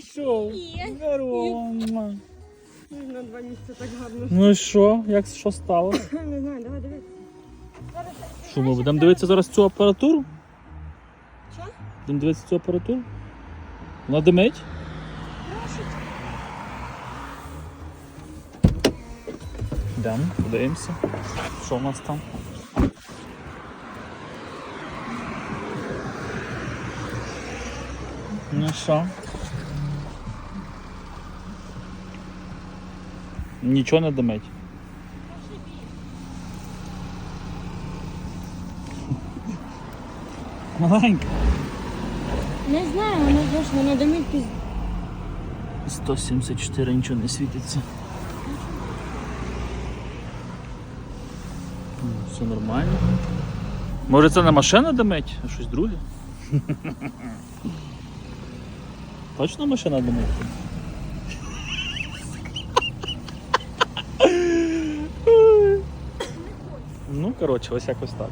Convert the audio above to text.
Пішов. Здорово. На два місяці так гарно. Ну і що? Як що стало? Не знаю, давай дивитися. Що ми будемо дивитися зараз цю апаратуру? Що? Будемо дивитися цю апаратуру? Вона димить? Йдемо, подивимося. Що в нас там? Ну що? Нічого не димить. Маленька. Не знаю, воно знаєш, воно димить піз... 174 нічого не світиться. Все нормально. Може це не машина димить, а щось друге? Точно машина димить? Ну, коротше, ось якось так.